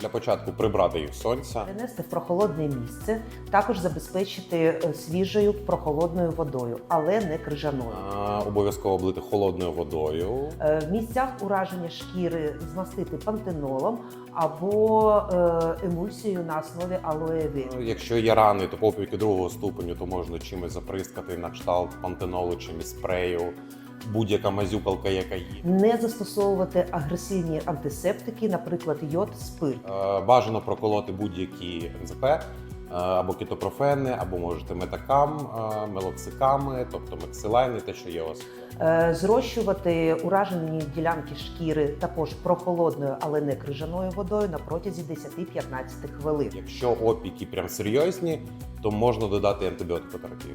Для початку прибрати їх сонця. Перенести в прохолодне місце, також забезпечити е, свіжою прохолодною водою, але не крижаною. А, Обов'язково облити холодною водою. Е, В місцях ураження шкіри змастити пантенолом або е, емульсією на основі алоеві. Якщо є рани, то опіки другого ступеню, то можна чимось заприскати на кшталт пантенолу чимось спрею, будь-яка мазюкалка, яка є. Не застосовувати агресивні антисептики, наприклад, йод, спирт. Е, Бажано проколоти будь-які НЗП е, або кетопрофени, або можете метакам, е, мелоксиками, тобто мексилайни, те, що є у вас. Е, Зрощувати уражені ділянки шкіри також прохолодною, але не крижаною водою на протязі 10-15 хвилин. Якщо опіки прям серйозні, то можна додати антибіотикотерапію.